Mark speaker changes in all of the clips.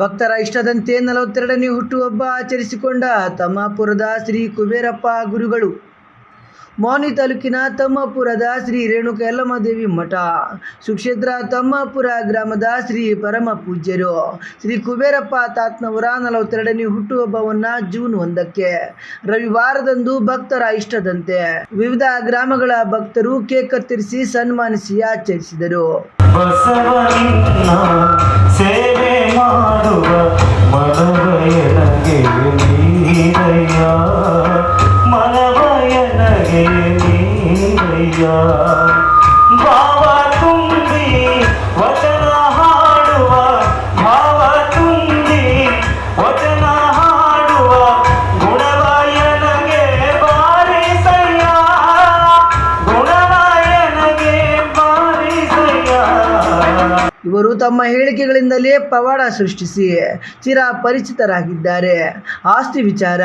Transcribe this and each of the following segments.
Speaker 1: ಭಕ್ತರ ಇಷ್ಟದಂತೆ ನಲವತ್ತೆರಡನೇ ಹುಟ್ಟುಹಬ್ಬ ಆಚರಿಸಿಕೊಂಡ ತಮ್ಮಾಪುರದ ಶ್ರೀ ಕುಬೇರಪ್ಪ ಗುರುಗಳು. ಮೌನಿ ತಾಲೂಕಿನ ತಮ್ಮಾಪುರದ ಶ್ರೀ ರೇಣುಕ ಯಲ್ಲಮ್ಮದೇವಿ ಮಠ, ಸುಕ್ಷೇತ್ರ ತಮ್ಮಾಪುರ ಗ್ರಾಮದ ಶ್ರೀ ಪರಮ ಪೂಜ್ಯರು. ಶ್ರೀ ಕುಬೇರಪ್ಪ ತಾತ್ನವರ ನಲವತ್ತೆರಡನೇ ಹುಟ್ಟುಹಬ್ಬವನ್ನು ಜೂನ್ ಒಂದಕ್ಕೆ, ರವಿವಾರದಂದು ಭಕ್ತರ ಇಷ್ಟದಂತೆ. ವಿವಿಧ ಗ್ರಾಮಗಳ ಭಕ್ತರು ಕೇಕ್ ಕತ್ತರಿಸಿ ಸನ್ಮಾನಿಸಿ ಆಚರಿಸಿದರು.
Speaker 2: ಬಸವನಿನ್ನ ಸೇವೆ
Speaker 1: ಇವರು ತಮ್ಮ ಹೇಳಿಕೆಗಳಿಂದಲೇ ಪವಾಡ ಸೃಷ್ಟಿಸಿ ಚಿರ ಪರಿಚಿತರಾಗಿದ್ದಾರೆ ಆಸ್ತಿ ವಿಚಾರ,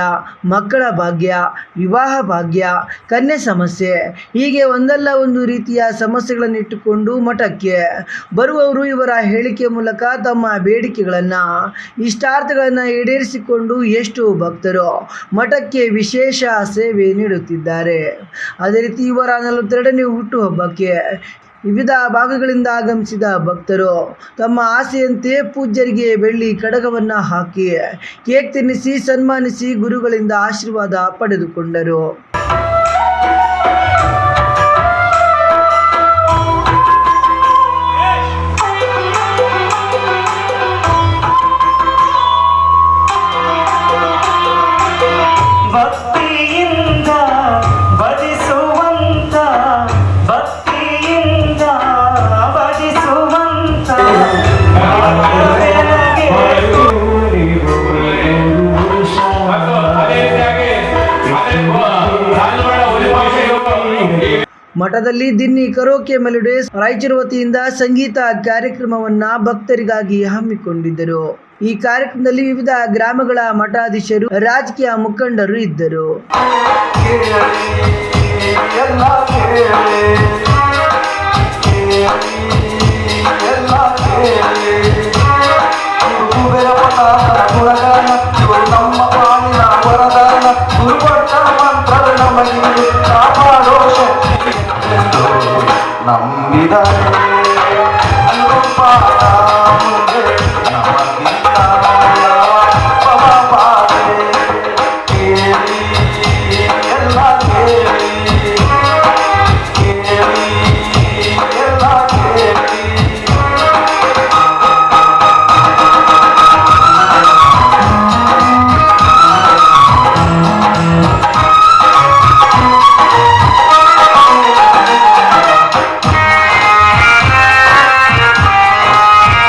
Speaker 1: ಮಕ್ಕಳ ಭಾಗ್ಯ, ವಿವಾಹ ಭಾಗ್ಯ, ಕನ್ಯೆ ಸಮಸ್ಯೆ, ಹೀಗೆ ಒಂದಲ್ಲ ಒಂದು ರೀತಿಯ ಸಮಸ್ಯೆಗಳನ್ನು ಇಟ್ಟುಕೊಂಡು ಮಠಕ್ಕೆ ಬರುವವರು ಇವರ ಹೇಳಿಕೆ ಮೂಲಕ ತಮ್ಮ ಬೇಡಿಕೆಗಳನ್ನು, ಇಷ್ಟಾರ್ಥಗಳನ್ನು ಈಡೇರಿಸಿಕೊಂಡು ಎಷ್ಟು ಭಕ್ತರು ಮಠಕ್ಕೆ ವಿಶೇಷ ಸೇವೆ ನೀಡುತ್ತಿದ್ದಾರೆ. ಅದೇ ರೀತಿ ಇವರ ನಲವತ್ತೆರಡನೇ ಹುಟ್ಟುಹಬ್ಬಕ್ಕೆ ವಿವಿಧ ಭಾಗಗಳಿಂದ ಆಗಮಿಸಿದ ಭಕ್ತರು ತಮ್ಮ ಆಸೆಯಂತೆ ಪೂಜ್ಯರಿಗೆ ಬೆಳ್ಳಿ ಕಡಗವನ್ನು ಹಾಕಿ ಕೇಕ್ ತಿನ್ನಿಸಿ ಸನ್ಮಾನಿಸಿ ಗುರುಗಳಿಂದ ಆಶೀರ್ವಾದ ಪಡೆದುಕೊಂಡರು. ಮಠದಲ್ಲಿ ದಿನ್ನಿ ಕರೋಕೆ ಮೆಲುಡೇಸ್ ರಾಯಚೂರು ವತಿಯಿಂದ ಸಂಗೀತ ಕಾರ್ಯಕ್ರಮವನ್ನ ಭಕ್ತರಿಗಾಗಿ ಹಮ್ಮಿಕೊಂಡಿದ್ದರು. ಈ ಕಾರ್ಯಕ್ರಮದಲ್ಲಿ ವಿವಿಧ ಗ್ರಾಮಗಳ ಮಠಾಧೀಶರು, ರಾಜಕೀಯ ಮುಖಂಡರು ಇದ್ದರು.
Speaker 2: Thank you.